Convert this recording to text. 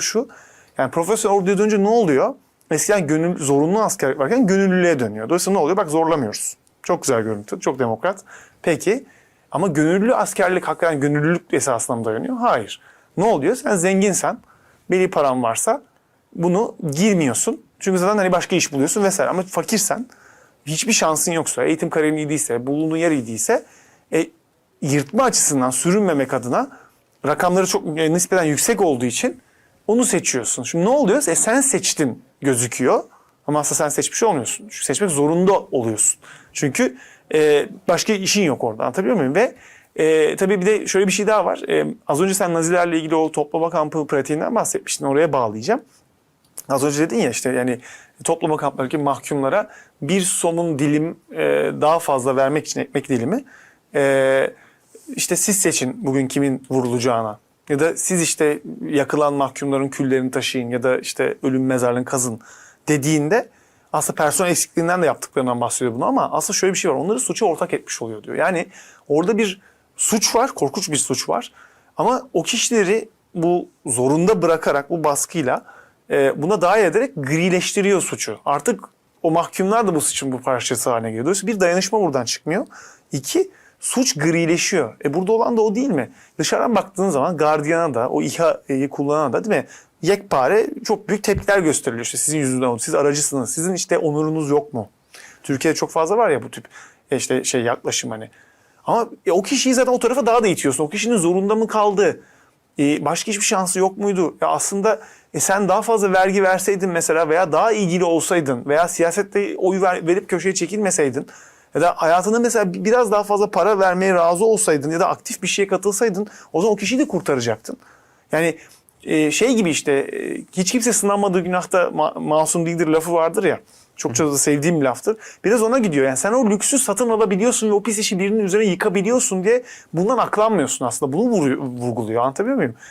şu. Yani profesyonel orduya dönünce ne oluyor? Eskiden gönül, zorunlu askerlik varken gönüllülüğe dönüyor. Dolayısıyla ne oluyor? Bak zorlamıyoruz. Çok güzel görüntü, çok demokrat. Peki ama gönüllü askerlik hakikaten gönüllülük esasına mı dayanıyor? Hayır. Ne oluyor? Sen zenginsen, belli paran varsa bunu girmiyorsun. Çünkü zaten hani başka iş buluyorsun vesaire. Ama fakirsen, hiçbir şansın yoksa, eğitim kariyerin iyi değilse, bulunduğun yer iyi değilse, e, yırtma açısından sürünmemek adına rakamları çok e, nispeten yüksek olduğu için onu seçiyorsun. Şimdi ne oluyor? E, sen seçtin gözüküyor. Ama aslında sen seçmiş olmuyorsun. Çünkü seçmek zorunda oluyorsun. Çünkü e, başka işin yok orada. Anlatabiliyor muyum? Ve e, tabii bir de şöyle bir şey daha var. E, az önce sen Nazilerle ilgili o toplama kampı pratiğinden bahsetmiştin. Oraya bağlayacağım. Az önce dedin ya işte yani toplama kamplarındaki mahkumlara bir somun dilim e, daha fazla vermek için ekmek dilimi e, işte siz seçin bugün kimin vurulacağına. Ya da siz işte yakılan mahkumların küllerini taşıyın ya da işte ölüm mezarlığını kazın dediğinde aslında personel eksikliğinden de yaptıklarından bahsediyor bunu ama aslında şöyle bir şey var. Onları suça ortak etmiş oluyor diyor. Yani orada bir suç var, korkunç bir suç var. Ama o kişileri bu zorunda bırakarak bu baskıyla e, buna dahil ederek grileştiriyor suçu. Artık o mahkumlar da bu suçun bu parçası haline geliyor. Dolayısıyla bir dayanışma buradan çıkmıyor. İki, suç grileşiyor. E burada olan da o değil mi? Dışarıdan baktığın zaman gardiyana da, o İHA'yı kullanana da değil mi? Yekpare çok büyük tepkiler gösteriliyor. İşte sizin yüzünden oldu, siz aracısınız, sizin işte onurunuz yok mu? Türkiye'de çok fazla var ya bu tip e, işte şey yaklaşım hani. Ama e, o kişiyi zaten o tarafa daha da itiyorsun. O kişinin zorunda mı kaldı? E, başka hiçbir şansı yok muydu? Ya aslında e, sen daha fazla vergi verseydin mesela veya daha ilgili olsaydın veya siyasette oy ver, verip köşeye çekilmeseydin ya da hayatında mesela bi- biraz daha fazla para vermeye razı olsaydın ya da aktif bir şeye katılsaydın o zaman o kişiyi de kurtaracaktın. Yani e, şey gibi işte e, hiç kimse sınanmadığı günahta ma- masum değildir lafı vardır ya. Çokça da sevdiğim bir laftır. Biraz ona gidiyor. Yani sen o lüksü satın alabiliyorsun ve o pis işi birinin üzerine yıkabiliyorsun diye bundan aklanmıyorsun aslında. Bunu vurguluyor. Anlatabiliyor muyum?